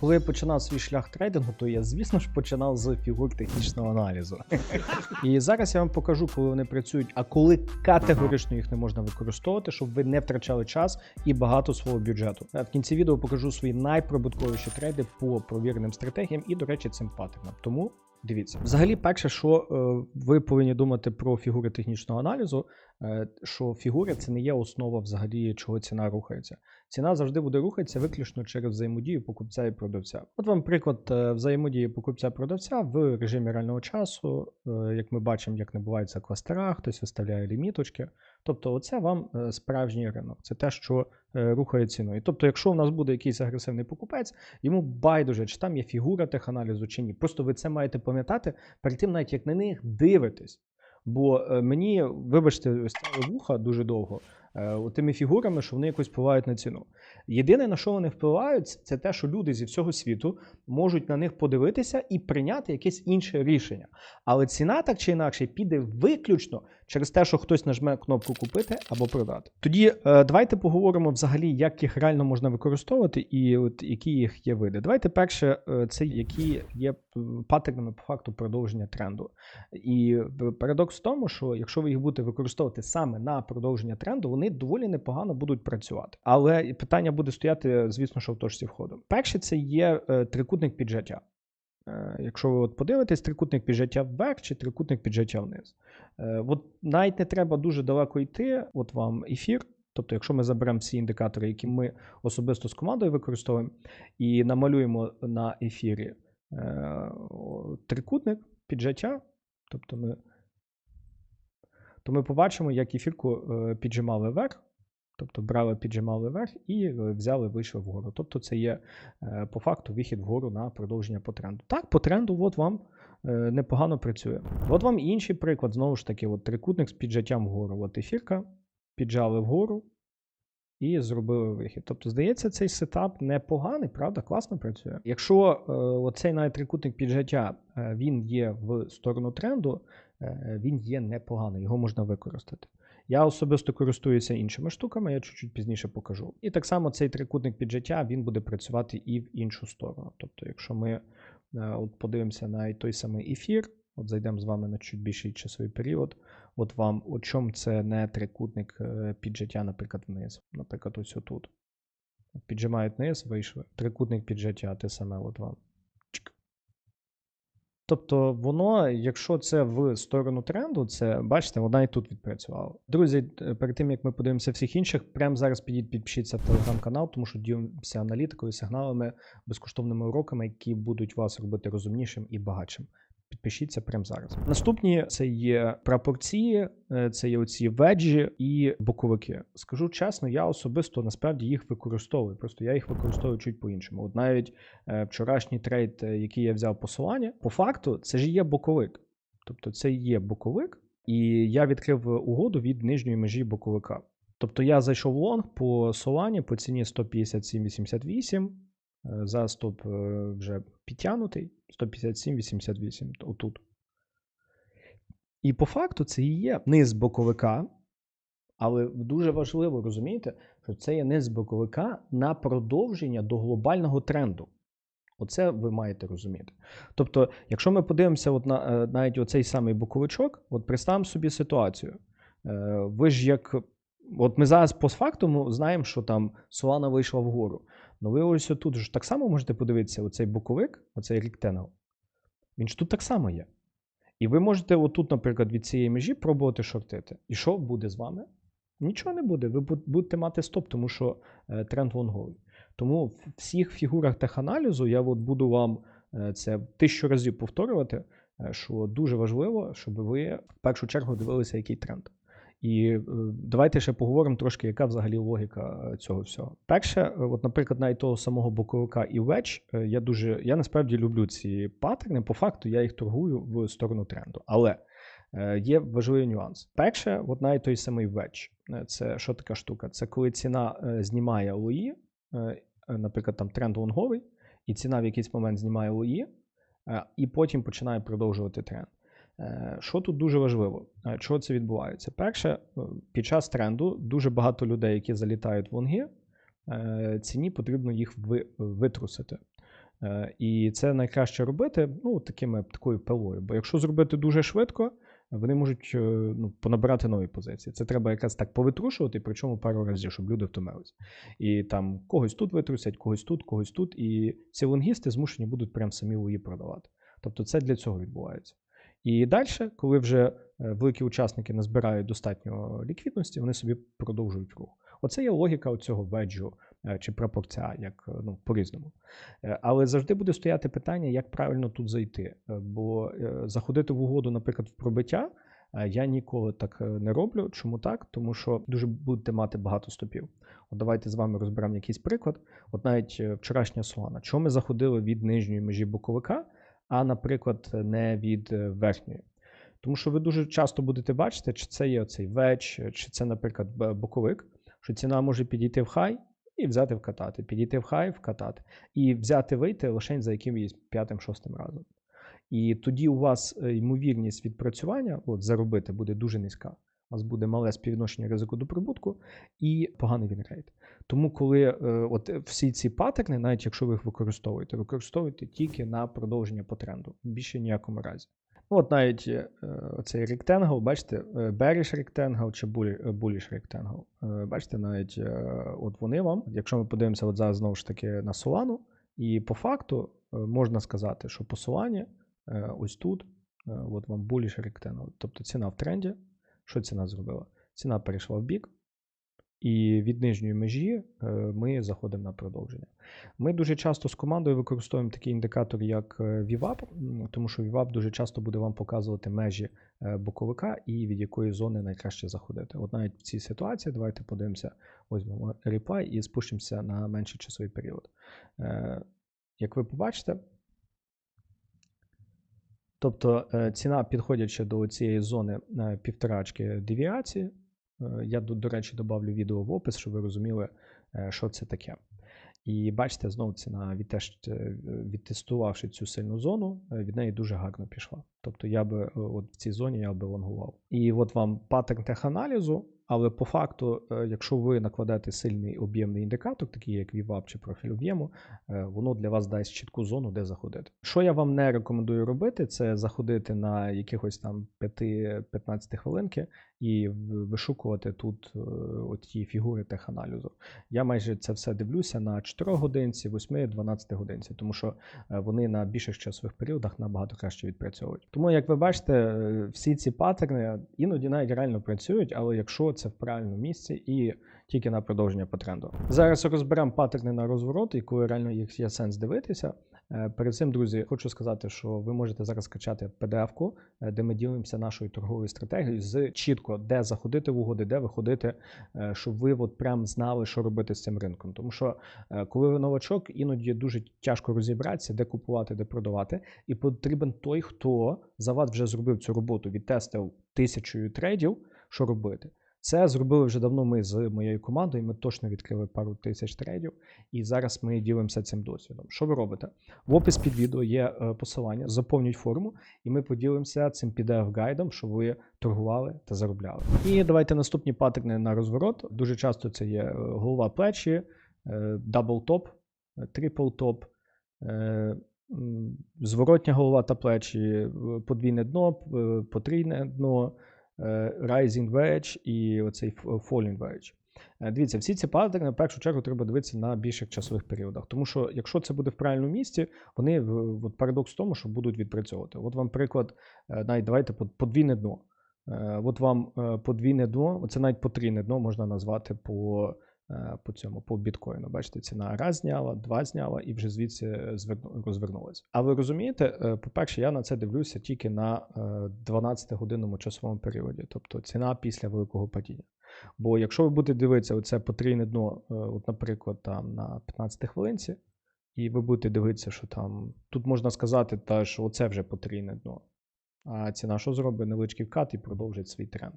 Коли я починав свій шлях трейдингу, то я, звісно ж, починав з фігур технічного аналізу. І зараз я вам покажу, коли вони працюють, а коли категорично їх не можна використовувати, щоб ви не втрачали час і багато свого бюджету. Е, В кінці відео покажу свої найприбутковіші трейди по провіреним стратегіям і, до речі, цим паттернам. Тому дивіться. Взагалі, перше, що е, ви повинні думати про фігури технічного аналізу, що фігури це не є основа взагалі, чого ціна рухається. Ціна завжди буде рухатися виключно через взаємодію покупця і продавця. От вам приклад е, взаємодії покупця-продавця в режимі реального часу. Е, Як ми бачимо, як набувається в кластерах, хтось виставляє ліміточки. Тобто, оце вам е, справжній ринок. Це те, що е, рухає ціною. Тобто, якщо у нас буде якийсь агресивний покупець, йому байдуже, чи там є фігура теханалізу чи ні. Просто ви це маєте пам'ятати перед тим, навіть як на них дивитесь. Бо е, мені, вибачте, стали вуха дуже довго тими фігурами, що вони якось впливають на ціну. Єдине, на що вони впливають, це те, що люди зі всього світу можуть на них подивитися і прийняти якесь інше рішення. Але ціна так чи інакше піде виключно через те, що хтось нажме кнопку купити або продати. Тоді е, давайте поговоримо взагалі, як їх реально можна використовувати і от які їх є види. Давайте перше, е, це які є е, паттернами по факту продовження тренду. І е, парадокс в тому, що якщо ви їх будете використовувати саме на продовження тренду, вони доволі непогано будуть працювати. Але питання буде стояти, звісно, що в точці входу. Перше, це є е, трикутник піджаття. Е, Якщо ви от подивитесь, трикутник піджаття вверх чи трикутник піджаття вниз. Е, От навіть не треба дуже далеко йти. От вам ефір. Тобто, якщо ми заберемо всі індикатори, які ми особисто з командою використовуємо, і намалюємо на ефірі трикутник піджаття, тобто ми, то ми побачимо, як ефірку е, піджимали вверх, тобто брали, піджимали вверх і е, взяли, вийшли вгору. Тобто це є е, по факту вихід вгору на продовження по тренду. Так, по тренду от вам непогано працює. От вам інший приклад, знову ж таки, от трикутник з піджаттям вгору. От ефірка, піджали вгору і зробили вихід. Тобто, здається, цей сетап непоганий, правда, класно працює. Якщо е, оцей навіть трикутник піджаття він є в сторону тренду, він є непоганий, його можна використати. Я особисто користуюся іншими штуками, я чуть-чуть пізніше покажу. І так само цей трикутник піджаття він буде працювати і в іншу сторону. Тобто, якщо ми е, от подивимося на той самий ефір, от зайдемо з вами на чуть більший часовий період, от вам, о чому це не трикутник е, піджаття, наприклад, вниз. Наприклад, ось отут. Піджимають вниз, вийшли. Трикутник піджаття, те саме от вам. Тобто, воно, якщо це в сторону тренду, це бачите, вона і тут відпрацювала. Друзі, е, перед тим як ми подивимося всіх інших, прямо зараз підіть підпишіться в телеграм-канал, тому що ділимося аналітикою, сигналами, безкоштовними уроками, які будуть вас робити розумнішим і багатшим. Підпишіться прямо зараз. Наступні це є прапорці, е, це є оці веджі і боковики. Скажу чесно, я особисто насправді їх використовую. Просто я їх використовую чуть по-іншому. От навіть е, вчорашній трейд, е, який я взяв посилання, по факту це ж є боковик. Тобто це є боковик, і я відкрив угоду від нижньої межі боковика. Тобто я зайшов лонг по Солані по ціні 157,88. Е, За стоп е, вже підтягнутий 157,88 отут. І по факту це і є низ боковика, але дуже важливо розумієте, що це є низ боковика на продовження до глобального тренду. Оце ви маєте розуміти. Тобто, якщо ми подивимося от на е, навіть оцей самий боковичок, от представимо собі ситуацію. Ви ж як. От ми зараз постфактум знаємо, що там Solana вийшла вгору. Ну ви ось тут ж так само можете подивитися, оцей боковик, оцей ріктенел, він ж тут так само є. І ви можете отут, наприклад, від цієї межі пробувати шортити. І що буде з вами? Нічого не буде. Ви будете мати стоп, тому що е, тренд лонговий. Тому в всіх фігурах теханалізу я от буду вам е, це тисячу разів повторювати, е, що дуже важливо, щоб ви в першу чергу дивилися, який тренд. І е, давайте ще поговоримо трошки, яка взагалі логіка е, цього всього. Перше, е, от, наприклад, навіть того самого боковика і веч, я дуже, я насправді люблю ці паттерни. По факту я їх торгую в сторону тренду. Але є важливий нюанс. Перше, от навіть той самий веч. Це що така штука? Це коли ціна знімає лої, наприклад, там тренд лонговий, і ціна в якийсь момент знімає лої, і потім починає продовжувати тренд. Е, Що тут дуже важливо? Е, Чого це відбувається? Перше, е, під час тренду дуже багато людей, які залітають в лонги, ціні потрібно їх витрусити. І це найкраще робити ну, такими, такою пилою. Бо якщо зробити дуже швидко, вони можуть ну, понабирати нові позиції. Це треба якраз так повитрушувати, причому пару разів, щоб люди втомилися. І там когось тут витрусять, когось тут, когось тут. І ці лонгісти змушені будуть прям самі лої продавати. Тобто це для цього відбувається. І далі, коли вже е, великі учасники назбирають достатньо ліквідності, вони собі продовжують рух. Оце є логіка цього веджу е, чи пропорція, як е, ну, по-різному. Але завжди буде стояти питання, як правильно тут зайти. Бо заходити в угоду, наприклад, в пробиття. Я ніколи так не роблю. Чому так? Тому що дуже будете мати багато стопів. От давайте з вами розберемо якийсь приклад. От навіть вчорашня Солана. Чому ми заходили від нижньої межі боковика, а, наприклад, не від е, верхньої? Тому що ви дуже часто будете бачити, чи це є оцей веч, чи це, наприклад, боковик, що ціна може підійти в хай і взяти вкатати, підійти в хай, вкатати, і взяти вийти лише за якимось п'ятим-шостим разом. І тоді у вас е, ймовірність відпрацювання, от заробити, буде дуже низька. У вас буде мале співвідношення ризику до прибутку і поганий вінрейт. Тому, коли е, от всі ці паттерни, навіть якщо ви їх використовуєте, використовуйте тільки на продовження по тренду, більше ніякому разі. Ну, от навіть е, оцей ректенгл, бачите, е, bearish ректенгл чи bullish е, ректенгл. Е, Бачите, навіть е, от вони вам, якщо ми подивимося от зараз знову ж таки на Solana, і по факту е, можна сказати, що по Solana е, ось тут, е, от вам bullish ректенгл, тобто ціна в тренді. Що ціна зробила? Ціна перейшла в бік, і від нижньої межі е, ми заходимо на продовження. Ми дуже часто з командою використовуємо такий індикатор, як е, VWAP, тому що VWAP дуже часто буде вам показувати межі е, боковика і від якої зони найкраще заходити. От навіть в цій ситуації давайте подивимося, візьмемо реплай і спустимося на менший часовий період. Як ви побачите, тобто е, ціна, підходячи до цієї зони е, півторачки девіації, е, я, до, речі, добавлю відео в опис, щоб ви розуміли, що це таке. І бачите, знову ціна, відтестувавши цю сильну зону, від неї дуже гарно пішла. Тобто я би от в цій зоні я би лонгував. І от вам паттерн теханалізу, але по факту, е, якщо ви накладаєте сильний об'ємний індикатор, такий як VWAP чи профіль об'єму, е, воно для вас дасть чітку зону, де заходити. Що я вам не рекомендую робити, це заходити на якихось там 5-15 хвилинки і вишукувати тут е, оті фігури теханалізу. Я майже це все дивлюся на 4 годинці, 8-12 годинці, тому що е, вони на більших часових періодах набагато краще відпрацьовують. Тому, як ви бачите, е, всі ці паттерни іноді навіть реально працюють, але якщо це в правильному місці і тільки на продовження по тренду. Зараз розберемо паттерни на розворот, і коли реально їх є сенс дивитися. Е, Перед цим, друзі, хочу сказати, що ви можете зараз скачати PDF-ку, е, де ми ділимося нашою торговою стратегією з чітко, де заходити в угоди, де виходити, е, щоб ви от прям знали, що робити з цим ринком. Тому що коли ви новачок, іноді дуже тяжко розібратися, де купувати, де продавати. І потрібен той, хто за вас вже зробив цю роботу, відтестив тисячою трейдів, що робити. Це зробили вже давно ми з моєю командою. Ми точно відкрили пару тисяч трейдів, і зараз ми ділимося цим досвідом. Що ви робите? В опис під відео є е, посилання, заповнюють форму, і ми поділимося цим PDF-гайдом, щоб ви торгували та заробляли. І давайте наступні паттерни на розворот. Дуже часто це є е, голова плечі, дабл топ, трипл топ. Зворотня голова та плечі, е, подвійне дно, потрійне дно, rising wedge і оцей falling wedge. Е, Дивіться, всі ці паттерни в першу чергу треба дивитися на більших часових періодах. Тому що якщо це буде в правильному місці, вони от парадокс в тому, що будуть відпрацьовувати. От вам приклад, е, навіть давайте под- подвійне дно. Е, От вам е, подвійне дно, це навіть потрійне дно можна назвати по, е, по цьому, по біткоїну. Бачите, ціна раз зняла, два зняла і вже звідси розвернулася. А ви розумієте, е, по-перше, я на це дивлюся тільки на 12-годинному часовому періоді, тобто ціна після великого падіння. Бо якщо ви будете дивитися оце потрійне дно, е, от, наприклад, там на 15 хвилинці, і ви будете дивитися, що там тут можна сказати, та, що оце вже потрійне дно. А ціна що зробить? Невеличкий вкат і продовжить свій тренд.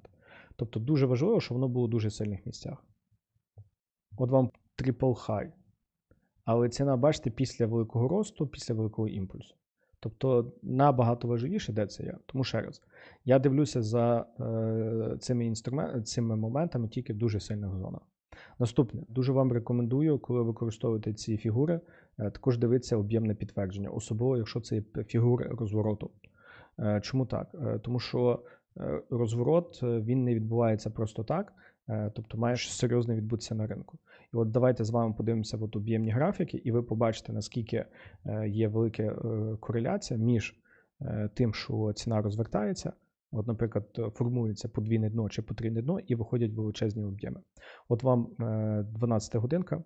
Тобто дуже важливо, щоб воно було в дуже сильних місцях. От вам triple high. Але ціна, бачите, після великого росту, після великого імпульсу. Тобто набагато важливіше, де це є. Тому ще раз, я дивлюся за е, цими, інструмен... цими моментами тільки в дуже сильних зонах. Наступне, дуже вам рекомендую, коли використовуєте ці фігури, е, також дивитися об'ємне підтвердження, особливо якщо це фігури розвороту. Е, Чому так? Е, Тому що е, розворот е, він не відбувається просто так, тобто має щось серйозне відбутися на ринку. І от давайте з вами подивимося от об'ємні графіки, і ви побачите, наскільки е, є велика е, кореляція між е, тим, що ціна розвертається. От, наприклад, е, формується подвійне дно чи потрійне дно, і виходять величезні об'єми. От вам е, 12 годинка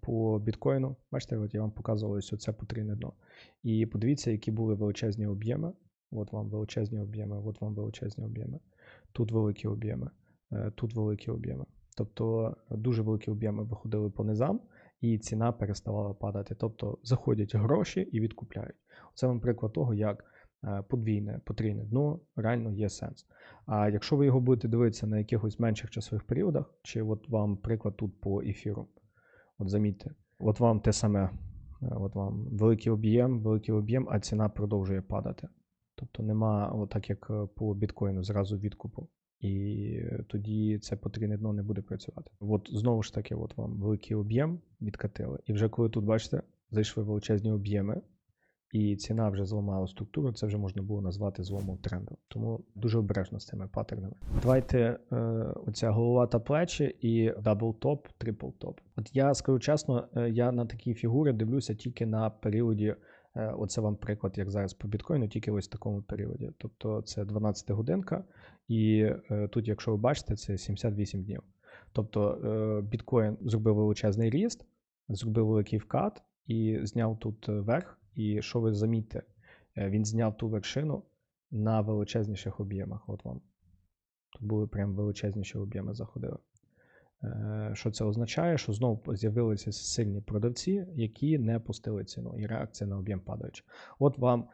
по біткоїну. Бачите, от я вам показував ось це потрійне дно. І подивіться, які були величезні об'єми. От вам величезні об'єми, от вам величезні об'єми. Тут великі об'єми, е, тут великі об'єми. Тобто дуже великі об'єми виходили по низам, і ціна переставала падати. Тобто заходять гроші і відкупляють. Це вам приклад того, як е, подвійне, потрійне дно реально є сенс. А якщо ви його будете дивитися на якихось менших часових періодах, чи от вам приклад тут по ефіру, от замітьте, от вам те саме, е, от вам великий об'єм, великий об'єм, а ціна продовжує падати. Тобто нема, так як е, по біткоїну, зразу відкупу. І тоді це потрійне дно не буде працювати. От знову ж таки, от вам великий об'єм відкатили. І вже коли тут, бачите, зайшли величезні об'єми, і ціна вже зламала структуру, це вже можна було назвати зломом тренду. Тому дуже обережно з цими паттернами. Давайте е, оця голова та плечі і дабл топ, трипл топ. От я скажу чесно, е, я на такі фігури дивлюся тільки на періоді. е, Оце вам приклад, як зараз по біткоїну, тільки ось в такому періоді. Тобто це 12 годинка, і е, тут, якщо ви бачите, це 78 днів. Тобто е, біткоін зробив величезний ріст, зробив великий вкат і зняв тут е, верх. І що ви замітьте, він зняв ту вершину на величезніших об'ємах. От вам. Тут були прям величезніші об'єми заходили. Е, Що це означає? Що знову з'явилися сильні продавці, які не пустили ціну, і реакція на об'єм падаюча. От вам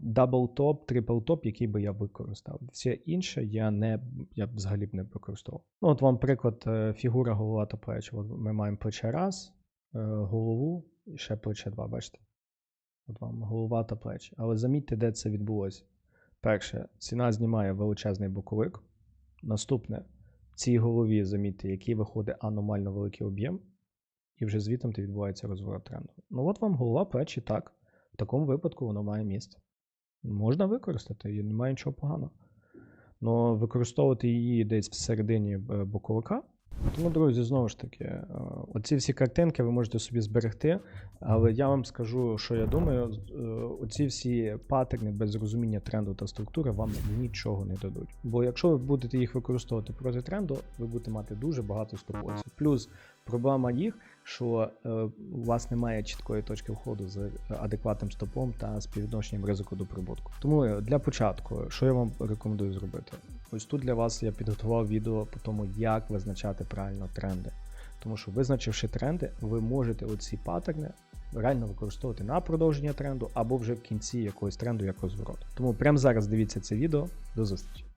дабл топ, трипл топ, який би я використав. Все інше я не я взагалі б не використовував. Ну, от вам приклад, е, фігура голова та плечі. От ми маємо плече раз, е, голову і ще плече два, бачите? От вам голова та плечі. Але замітьте, де це відбулося. Перше, ціна знімає величезний боковик. Наступне, цій голові, замітьте, який виходить аномально великий об'єм, і вже звітом відбувається розворот тренду. Ну от вам голова, плечі, так. В такому випадку воно має місце. Можна використати, і немає нічого поганого. Але використовувати її десь всередині е, боковика. Тому, друзі, знову ж таки, е, оці всі картинки ви можете собі зберегти, але я вам скажу, що я думаю, е, оці всі паттерни без розуміння тренду та структури вам нічого не дадуть. Бо якщо ви будете їх використовувати проти тренду, ви будете мати дуже багато стопосів. Плюс проблема їх, що е, у вас немає чіткої точки входу з адекватним стопом та співвідношенням ризику до прибутку. Тому е, для початку, що я вам рекомендую зробити? Ось тут для вас я підготував відео по тому, як визначати правильно тренди. Тому що визначивши тренди, ви можете оці паттерни реально використовувати на продовження тренду або вже в кінці якогось тренду як розворот. Тому прямо зараз дивіться це відео. До зустрічі!